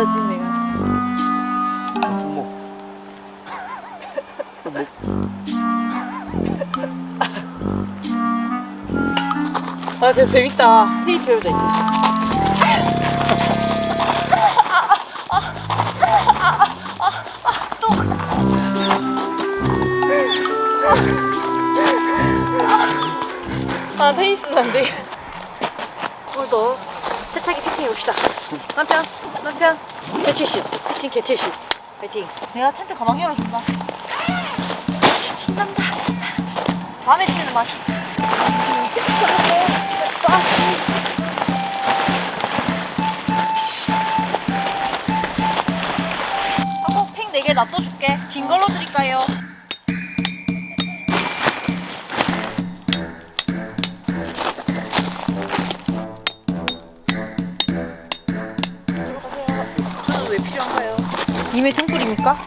받아야지 내가. 뭐. 아 진짜 재밌다. 테이프 배우자 이제. 아 테니스는 안 돼. 오늘도 세차기 피칭 해 봅시다. 남편, 남편, 개칠십, 피칭 개칠십. 파이팅. 내가 텐트 가방 열어준다. 신난다. 밤에 치는 맛이. 하고 팽 4개 놔둬줄게. 긴 걸로 드릴까요? 님의 등불입니까?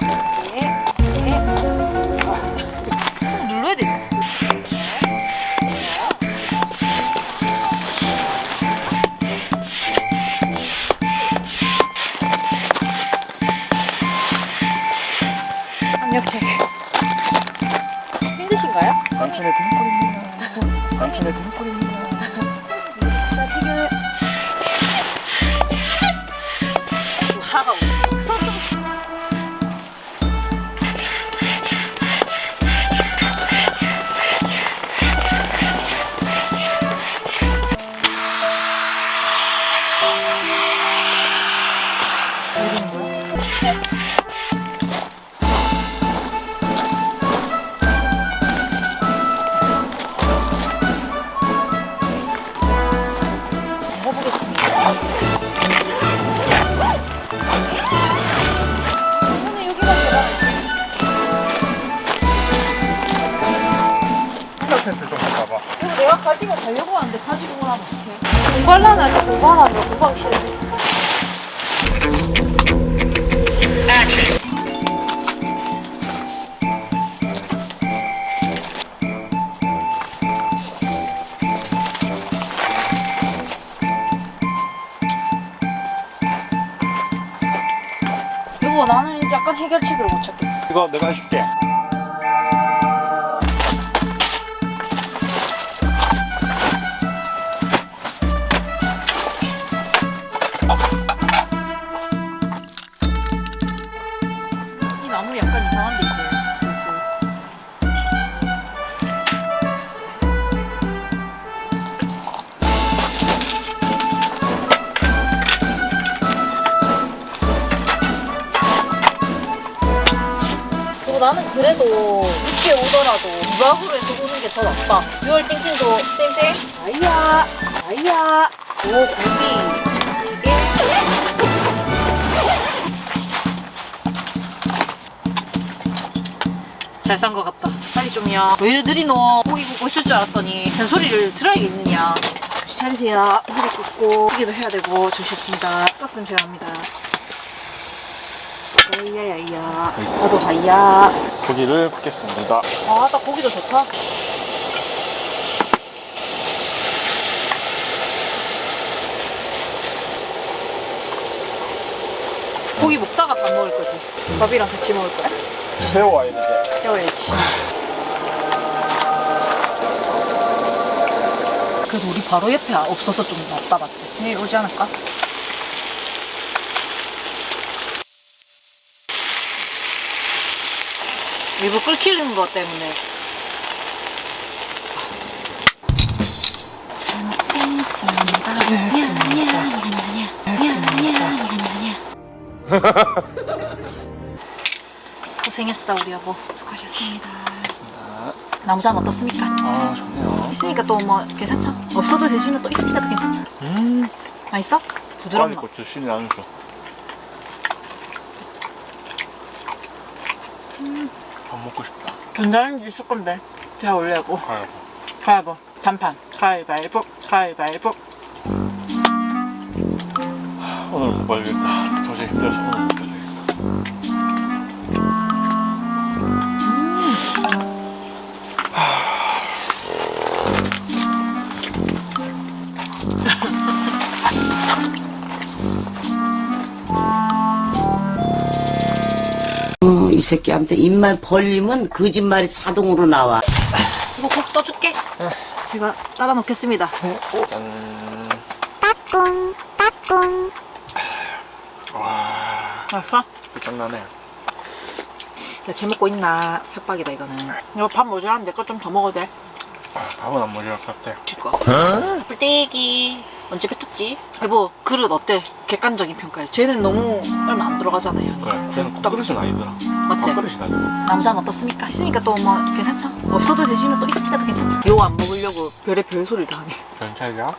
왜 이리 느리노? 고기 굽고 있을 줄 알았더니 잔소리를 들어야겠느냐. 정신 차리세요. 고기도 굽고 찌개도 해야 되고 정신 없습니다. 떴으면 제가 합니다. 야야야야. 나도 하야. 고기를 붓겠습니다. 아, 딱 고기도 좋다. 고기 먹다가 밥 먹을 거지. 밥이랑 같이 먹을 거야? 세워야 돼. 태워야지. 그래도 우리 바로 옆에 없어서 좀 낫다 맞지? 내일 오지 않을까? 일부 끓이는 것 때문에 잘 먹겠습니다. 고생했어 우리 여보. 수고하셨습니다. 나무장 어떻습니까? 아 좋네요. 있으니까 또 뭐 괜찮죠? 없어도 되지만 또 있으니까 또 괜찮죠? 음. 맛있어? 부드럽나? 고추 신이 나는 거. 밥 먹고 싶다. 전자레인지 있을 건데 제가 올려고 아이고. 가위바위보 단판 가위바위보 가위바위보 오늘 못 봐야겠다. 도저히 힘들어서 오늘 못 새끼한테 입만 벌리면 거짓말이 자동으로 나와. 이거 국 떠줄게. 제가 따라 놓겠습니다. 짠. 따꿍, 따꿍. 와, 맛있어? 끝장나네. 야, 쟤 먹고 있나? 협박이다, 이거는. 이거 밥 모자라면 내 거 좀 더 먹어도 돼. 아, 밥은 안 먹을 것 같아. 줄 거. 불떼기. 언제 뱉었지? 여보, 그릇 어때? 객관적인 평가해. 쟤는 너무 얼마 안 들어가잖아요. 그래, 쟤는 국그릇은 아니더라. 맞지? 밥그릇이 나죠. 남자는 어떻습니까? 있으니까 또 뭐 괜찮죠? 없어도 되지만 또 있으니까 또 괜찮죠? 요거 안 먹으려고 별의 별 소리를 다 하네. 괜찮이야?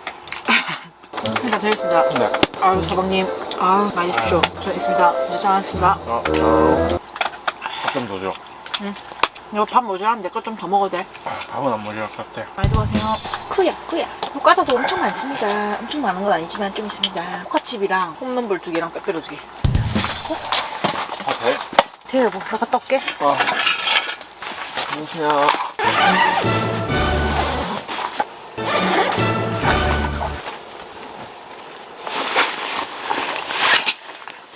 일단 드리겠습니다. 네. 아유, 서방님. 아유, 많이 주십시오. 저 있습니다. 이제 잘하셨습니다. 어, 어. 밥좀 더 줘. 이거 밥 모자라면 내 거 좀 더 먹어도 돼. 아, 밥은 안 먹을 것 같아. 많이 들어가세요. 크야, 크야. 효과도 엄청 많습니다. 엄청 많은 건 아니지만 좀 있습니다. 컷칩이랑 홈런볼 두 개랑 빼빼로 두 개. 아, 돼? 돼, 여보. 나 갔다 올게. 아. 안녕하세요.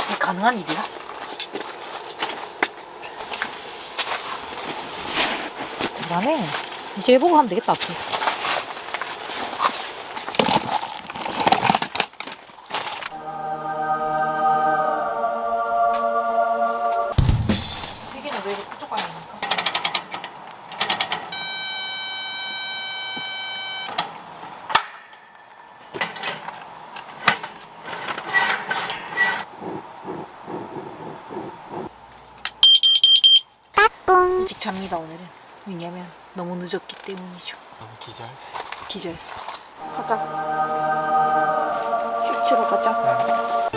이게 가능한 일이야? 나네. 이제 해보고 하면 되겠다, 앞으로. 기절했어. 기절했어. 가자. 쇼츠로 가자.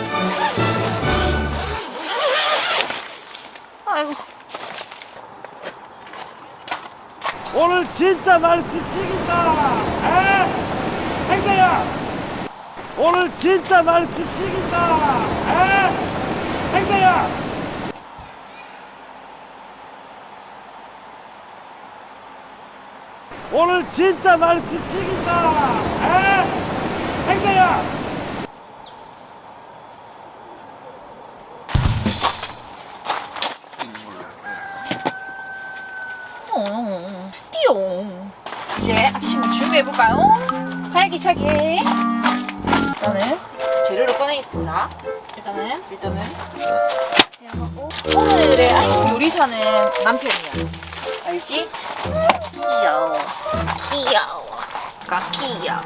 아이고. 오늘 진짜 날씨 찍인다. 에? 행대야. 오늘 진짜 날씨 찍인다. 에? 행대야. 오늘 진짜 날씨 찍인다. 에? 행대야. 이제 아침을 준비해볼까요? 활기차게. 일단은 재료를 꺼내겠습니다. 일단은, 일단은. 하고 오늘의 아침 요리사는 남편이야. 알지? 귀여워. 귀여워. 가 귀여워.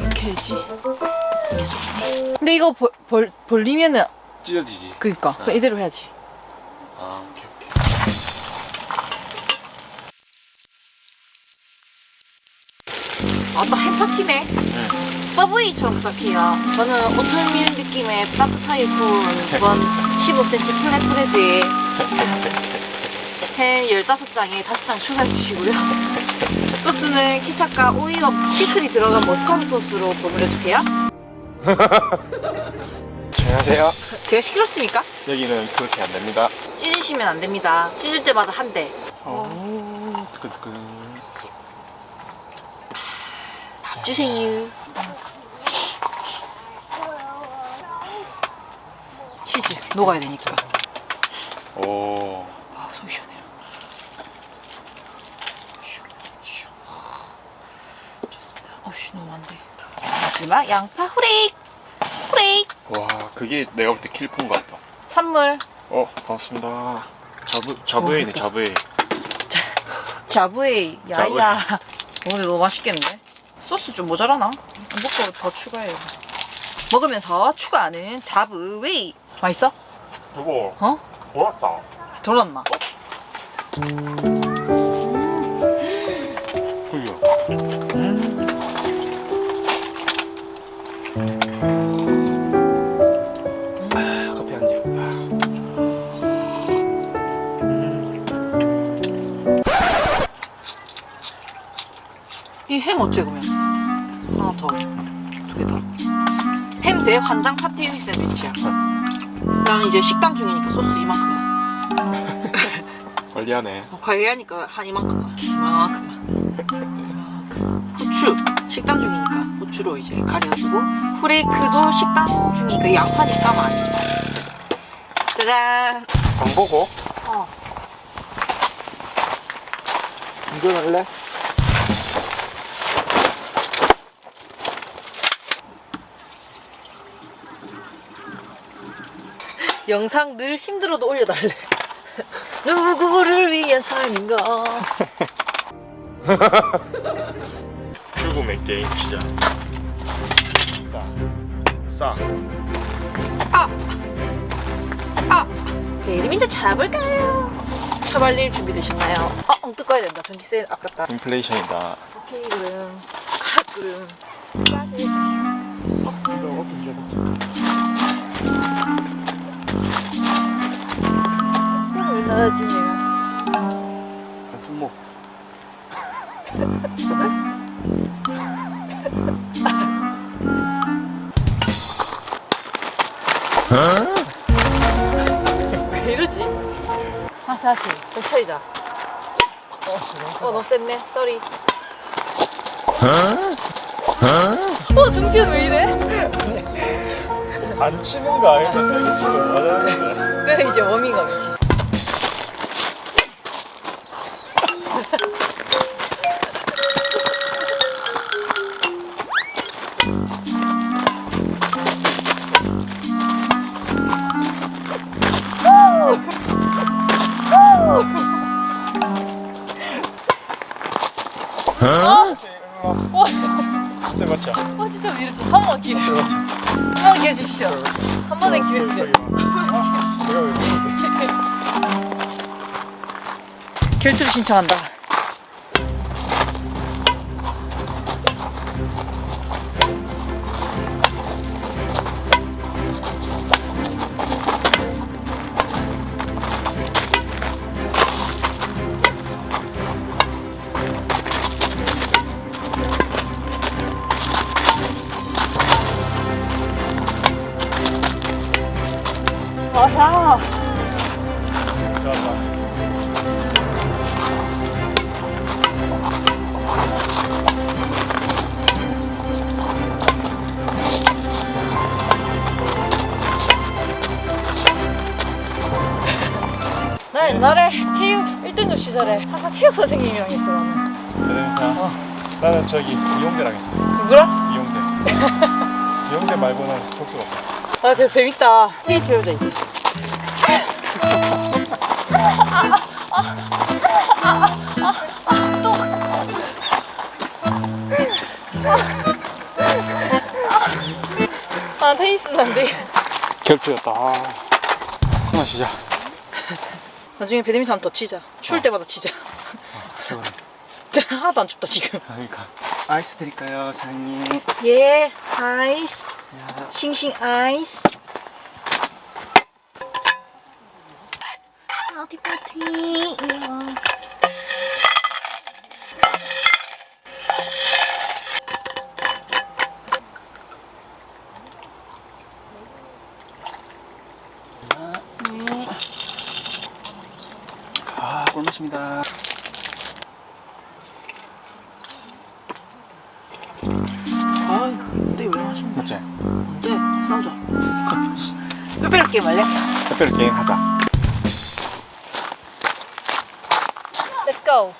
이렇게 해야지. 좋네. 근데 이거 벌, 벌, 벌리면은, 찢어지지. 그니까. 그 이대로 해야지. 아, 오케이, 오케이. 햄파티네. 서브웨이처럼 부탁해요. 저는 오트밀 느낌의 따뜻하게 구운 이번 15cm 플랫 브레드에 햄 15장에 5장 추가해 주시고요. 소스는 케찹과 오이와 피클이 들어간 머스타드 소스로 버무려 주세요. 안녕하세요. 제가 시끄럽습니까? 여기는 그렇게 안 됩니다. 찢으시면 안 됩니다. 찢을 때마다 한 대. 어, 뜨끈뜨끈. 밥 주세요. 치즈 녹아야 되니까. 오, 아, 손 시원해요. 슉, 슉. 돼. 마지막 양파 후레이크! 후레이크! 와, 그게 내가 볼 때 킬폰 같다. 선물. 어, 고맙습니다. 자부, 자부에이네. 자부에이. 자부에 야야. 오늘 너무 맛있겠는데? 소스 좀 모자라나? 먹고 더 추가해요. 먹으면서 추가하는 자부웨이. 맛있어? 그거, 어? 좋았다. 돌았나? 그 햄 어째 그러면? 하나 더. 두 개 더. 햄 대 환장 파티 샌드위치야. 난 이제 식당 중이니까 소스 이만큼만. 관리하네. 어, 관리하니까 한 이만큼만. 이만큼만. 이만큼. 후추. 식당 중이니까 후추로 이제 가려주고 후레이크도 식당 중이니까 양파니까 많이. 짜잔. 장 보고. 어. 운전할래? 영상 늘 힘들어도 올려달래. 누구를 위한 삶인가? 죽음의 게임 시작. 싸. 싸. 베리민트 잡을까요? 처발릴 준비되셨나요? 아, 엉뚱 꺼야 된다. 전기세 아깝다. 인플레이션이다. 오케이, 그럼. 아, 그럼. 나가 지, 내가? 손목. 왜 이러지? 다시, 다시. 좀 차이자. 어, 어, 너무 셌네. 쏘리. 어, 정지현 왜 이래? 안 치는 거 세게 치고 맞았는데. 그게 이제 워밍업이지. 와, 세 맞죠? 와 진짜 왜 이러지? 한번 기회. 한번 기회 주십시오. 한 번의 기회 주세요. 결투를 신청한다. 옛날에 체육 1등급 시절에 항상 체육 선생님이랑 했어 나는. 배드민턴. 나는 저기 이용대랑 했어. 누구랑? 이용대. 이용대 말고는 볼 수가 없어. 아 진짜 재밌다. 테니스 배우자 이제. 아 테니스는 안 돼. 결투였다. 아. 하나 시작. 나중에 배드민턴 한번 더 치자. 추울 때마다 치자. 진짜 하나도 안 춥다 지금. 그러니까. 아이스 드릴까요, 사장님? 예, 아이스. 싱싱 아이스. 어디 파티. 아, 꿀맛입니다. 아, 근데 왜 마시면 맞지? 돼? 싸우자. 빼빼로 게임 할래? 특별 게임 하자. Let's go.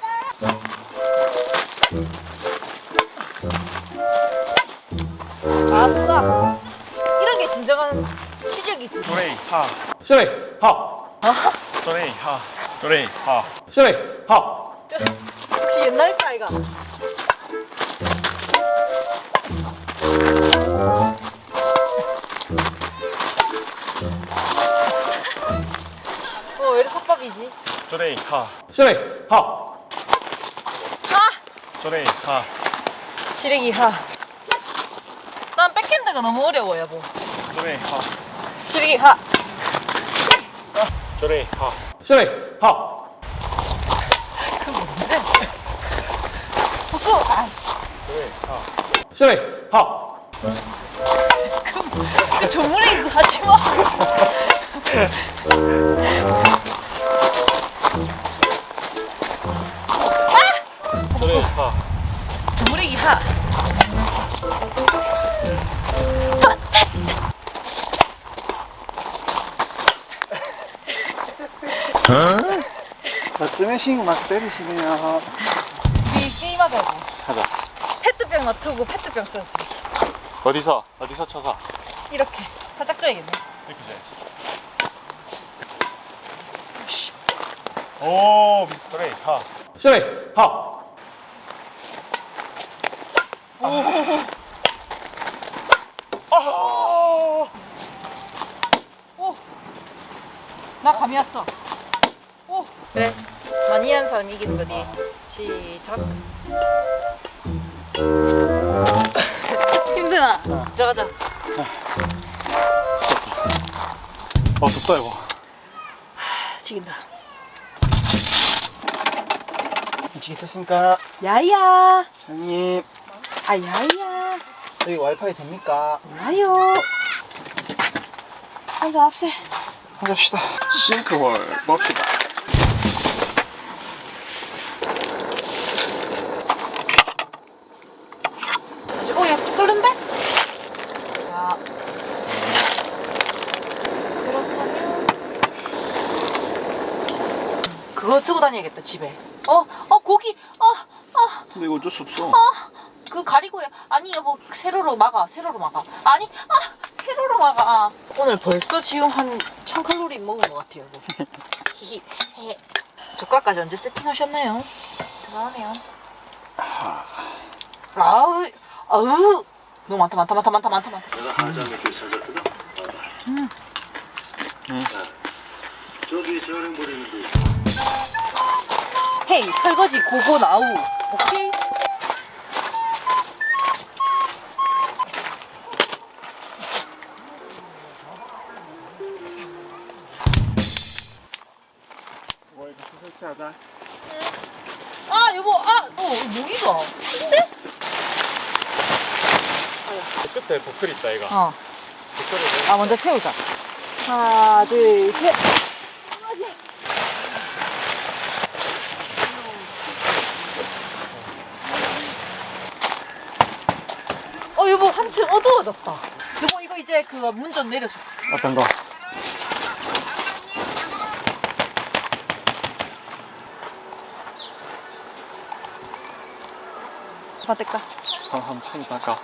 아싸. 이런 게 진정한 시적이지. 도레이 하. 도레이 하. 도레이 하. 쇼레이 하. 역시 옛날 까이가. 어, 왜 이렇게 섭밥이지? 도레이 하. 쇼레이 하. 아! 도레이 하. 시래기 하. 난 백핸드가 너무 어려워, 여보. 도레이 하. 시래기 하. 도레이 하. 쇼레이 하. 북구! 아, 도레이 하. 쇼레이 하. 그 전문에 그거 하지 마. 스매싱 막 때리시네요. 우리 게임하자고. 하자. 페트병 놔두고 페트병 써. 어디서? 어디서 쳐서? 이렇게. 살짝 줘야겠네. 이렇게 줘야지. 오, 그래, 파. 쇼레, 파. 오. 아. 오. 나 감이 왔어. 오. 그래. 많이 한 사람 이기는 거지. 시작. 힘드나? 들어가자. 어, 덥다, 이거. 죽인다. 미치겠습니까? 야야. 사장님, 아, 야야. 여기 와이파이 됩니까? 야요. 한잔 합세. 하잡시다. 싱크홀 봅시다. 어, 야, 끓는데? 자. 그렇다면. 그거 두고 다녀야겠다, 집에. 어, 어, 고기. 어, 어, 근데 이거 어쩔 수 없어. 그 가리고요. 아니, 여보, 세로로 막아, 세로로 막아. 아니, 아, 세로로 막아. 아. 오늘 벌써 지금 한 1000칼로리 먹은 것 같아요, 여보. 히히, 헤. 젓갈까지 언제 세팅하셨나요? 대단하네요. 아우, 아우. 너무 많다, 많다, 많다, 많다, 많다, 많다. 헤이, 설거지 고고 나우. 오케이? 뭐 이거 설치하자. 아, 여보, 아, 어, 모기가. 근데? 끝에 보클 있다, 이거. 어. 보클을 아, 먼저 채우자. 하나, 둘, 셋. 어, 여보 한층 어두워졌다. 여보 이거 이제 그거 문 좀 내려줘. 어떤 거? 받을까? 한, 한 천이다 까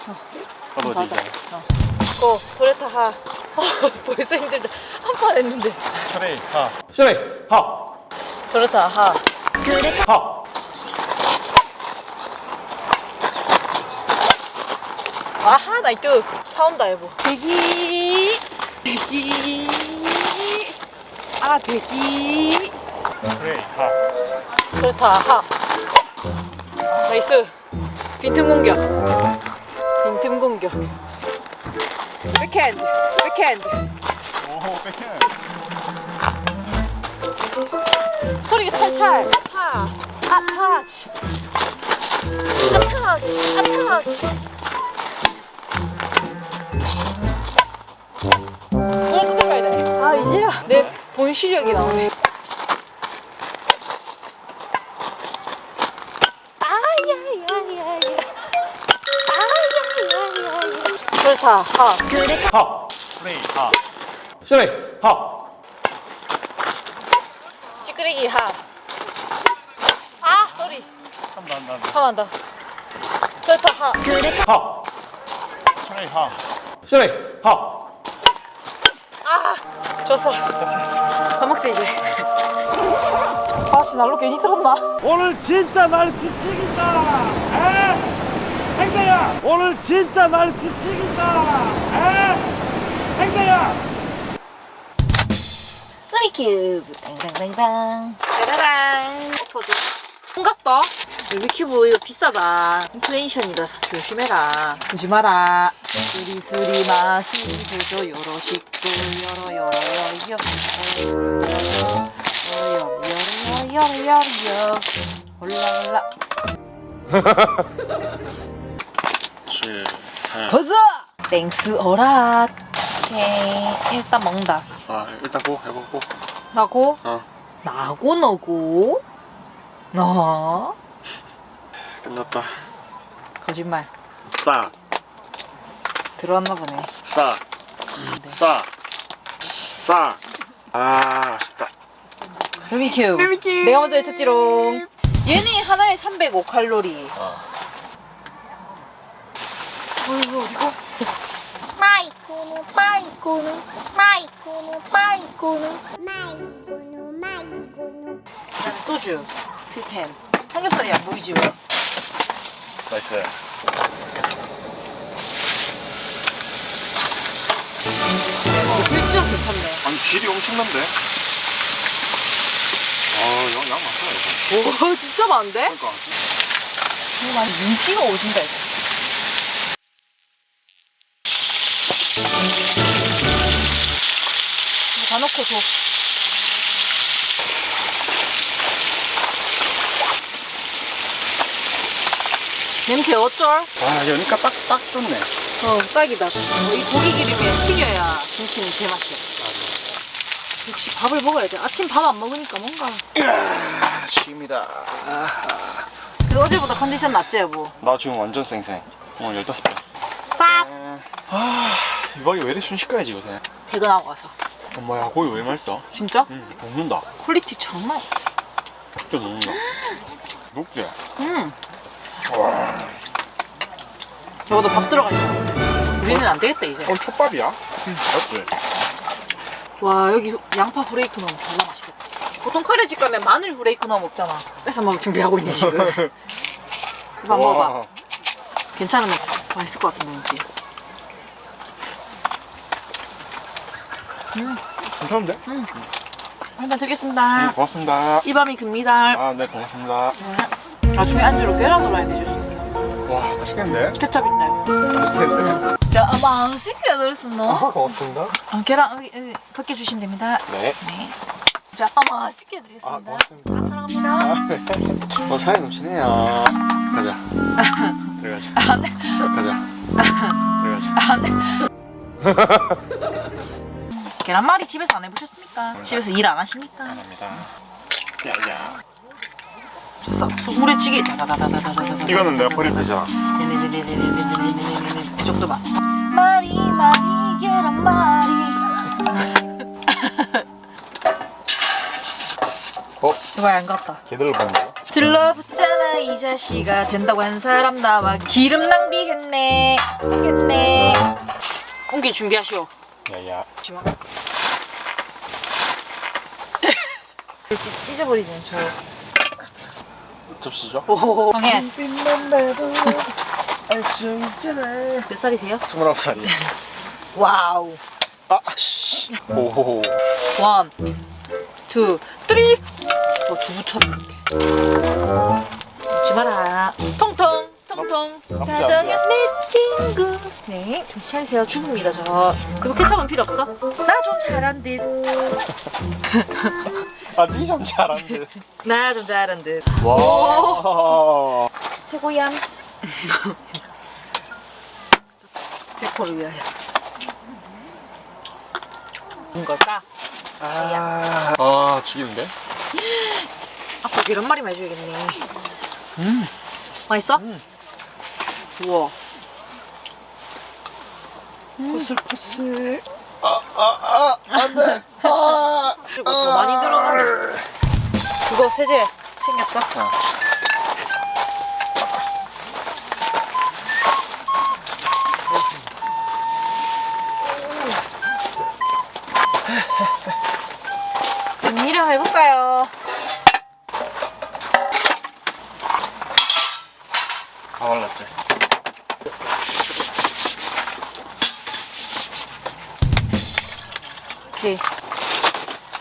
떨어지자. 어. 도레타 하. 어, 벌써 힘들다. 한 판 했는데. 슈레이 하. 슈레이 하. 도레타 하. 하. 아하, 나이트. 사온다, 여보. 대기. 대기. 아, 대기. 트레이, 가. 도레타 하. 나이스. 빈틈 공격. 빈틈 공격. 백핸드. 백핸드. 오, 백핸. 소리가 찰찰. 아파. 아타치. 아타치. 아타치. 야, 내 본시력이 나오네. 아야야야야. 아야야야야. 그렇다. 하. 하 플레이 하 플레이 하 찌끄레기 하. 아, 소리. 한다 한다 한다 하만다. 그렇다. 하. 하 플레이 하 플레이 하 좋았어. 밥 먹자 이제. 아씨 날로 괜히 들었나? 오늘 진짜 날씨 찍인다. 에? 행대야. 오늘 진짜 날씨 찍인다. 에? 행대야. 루미큐브 땅땅땅땅 짜라랑 엎어줘 손갔어 위키브 이거 비싸다. 인플레이션이다. 조심해라. 조심하라. 수리수리 마시니 보조 요러식구 요러 요러 요여 요러 요러 요러 요러 올라 올라. 거스 땡스 어라. 오케이. 일단 먹는다. 아 일단 고 해보고. 나고? 어. 나고 너고? 너? 끝났다. 거짓말 싸, 들어왔나 보네 싸, 네. 싸, 싸. 아, 맛있다. 루미큐. 내가 먼저 했었지롱. 얘네 하나에 305칼로리. 어. 어이구, 어디고? 마이코노 마이코노 마이코노 마이코노 마이코노 마이코노 그다음에 소주. 필템. 삼겹살이 안 보이지 왜? 나이스. 어, 필수적 괜찮네. 아니 질이 엄청난데? 아양 양 많다 이거 오, 진짜 많은데? 그러니까 정말 눈치가 오신다 이거. 이거 다 넣고 줘. 냄새 어쩔? 아 여니까 딱 딱 좋네 어, 딱이다. 어, 이 고기 기름에 튀겨야 김치는 제맛이야. 역시 밥을 먹어야 돼. 아침 밥 안 먹으니까 뭔가. 아 취입니다 그 어제보다 컨디션 낫지, 여보? 나 지금 완전 쌩쌩 오늘 15배 쌉! 아 이박이 왜 이렇게 순식간이지 요새 퇴근하고 와서. 엄마야 고기 왜 맛있어? 진짜? 응 녹는다 퀄리티 장난. 진짜 녹는다 녹지? 음. 여보도 밥 들어가 있는 것 같아. 우리는 안 되겠다, 이제. 오늘 촛밥이야? 맞지? 와, 여기 양파 후레이크 넣으면 졸라 맛있겠다. 보통 카레집 가면 마늘 후레이크 넣어 먹잖아. 뺏어 먹을 준비하고 있네, 지금. 이거 먹어봐. 와, 괜찮으면 맛있을 것 같은데, 왠지. 괜찮은데? 한잔 드리겠습니다. 응, 고맙습니다 이 밤이 깁니다. 아 네 고맙습니다 네. 나중에 안주로 계란 후라이 내줄 수 있어. 와 맛있겠는데? 케첩 있나요? 자, 맛있게 넣었습니다. 고맙습니다 어, 계란 여기, 여기 벗겨주시면 됩니다. 네 네. 자, 아, 맛있게 드리겠습니다. 아, 고맙습니다. 아, 사랑합니다. 어 사이 넘치네요 가자 들어가자 아, 안 돼. 가자 들어가자 안 돼. 계란말이 집에서 안 해보셨습니까? 집에서 일 안 하십니까? 감사합니다 야야 찌개. 다다다다다다다다. 이거는 내가 버리면 되잖아 네네네네네네네네네네. 그 정도만. 마리 마리 계란말이. 어? 이거 안 같다. 걔들을 보는 거 들러붙잖아 이 자식아 된다고 한 사람 나와 기름 낭비했네 했네 옮길 준비하시오 야야 지마 이렇게 찢어버리는 저 접시죠? 오호호 방해스 알수 있잖아. 몇 살이세요? 29살이야 와우. 아 씨. 오호호 원, 투, 쓰리. 어, 두부처럼 이렇게. 먹지 마라. 통통 통통. 다정한. 내 친구. 네 차리세요. 죽습니다 저. 그리고 케첩은 필요 없어? 나 좀 잘한 아 니좀 잘한 듯 듯나 좀 잘한 듯 와. 최고야 대포를 위하여 뭔 걸까? 아, 아 죽이는데? 아빠 계란 말이만 해줘야겠네 음 맛있어? 우와 포슬포슬. 그리고 더 많이 들어가네 그거 세제 챙겼어? 승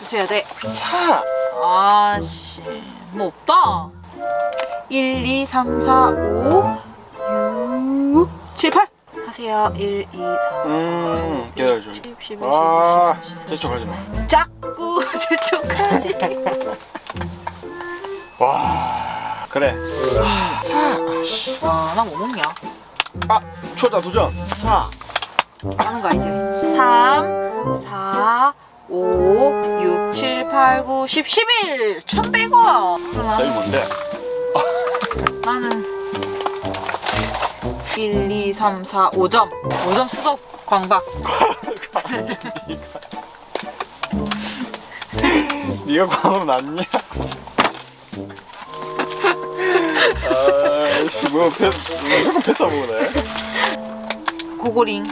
주셔야 돼 사. 아씨 뭐 없다 1, 2, 3, 4, 5 6, 7, 8 하세요 1, 2, 3, 음, 기다려줘. 10, 11, 12, 아, 13, 14, 제쪽 하지 마. 자꾸 제쪽하지 와, 그래. 와나 뭐 먹냐 아, 초다 도전. 사. 사는 거 아니지 3, 4, 5, 6, 7, 8, 9, 10, 11 1100원 여기 뭔데? 나는 1, 2, 3, 4, 5점 5점 수석 광박 네가 광으로 났냐? 아이씨 뭐 패, 뭐 조금 패싸 먹네 고고링.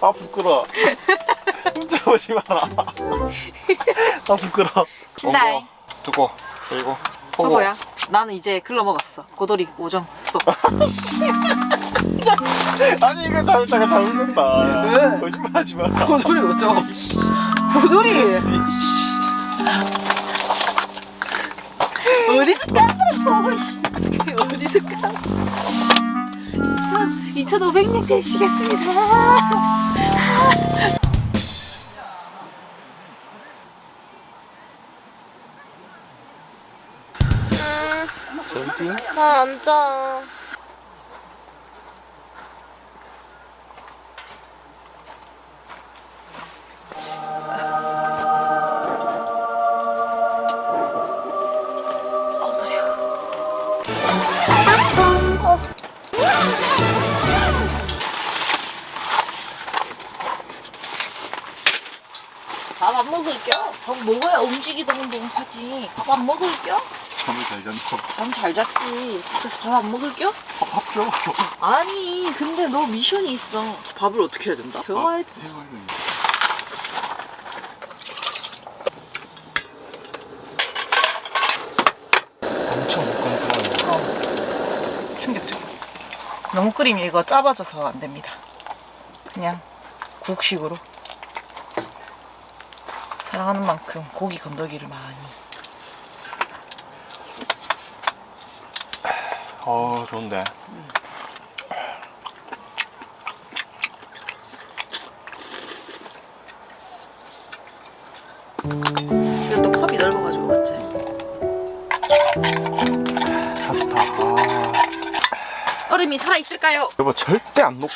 아 부끄러 훔쳐보지 마라 아 부끄러 신다이. 두고 그리고 그 뭐야? 나는 이제 글러 먹었어. 고도리 5점 쏙. 아니 이거 잘못다가 잘 먹는다 왜? 거짓말하지 마라 고도리 5점. 고도리. 어디서 까불어 보고 씨. 어디서 까불어. 2,500명 되시겠습니다. 나 앉아. 어. 밥안 먹을겨? 밥 먹어야 움직이던 하지. 밥 안 먹을겨? 잠을 잘 잤나 잠잘 잤지. 그래서 밥 안 먹을겨? 밥 줘. 아니, 근데 너 미션이 있어. 밥을 어떻게 해야 된다? 엄청 무거운 충격적. 너무 끓이면 이거 짜봐져서 안 됩니다. 그냥 국식으로. 사랑하는 만큼 고기 건더기를 많이. 어 좋은데 근데 또 컵이 넓어가지고 맞지? 다 좋다 아 얼음이 살아 있을까요? 여보 절대 안 녹고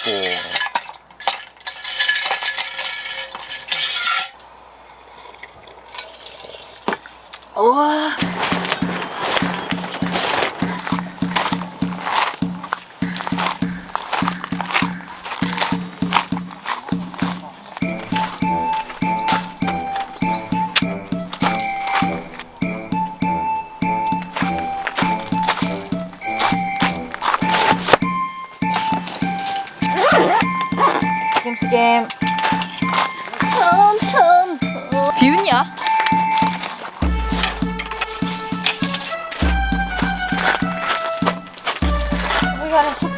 여기가 아니라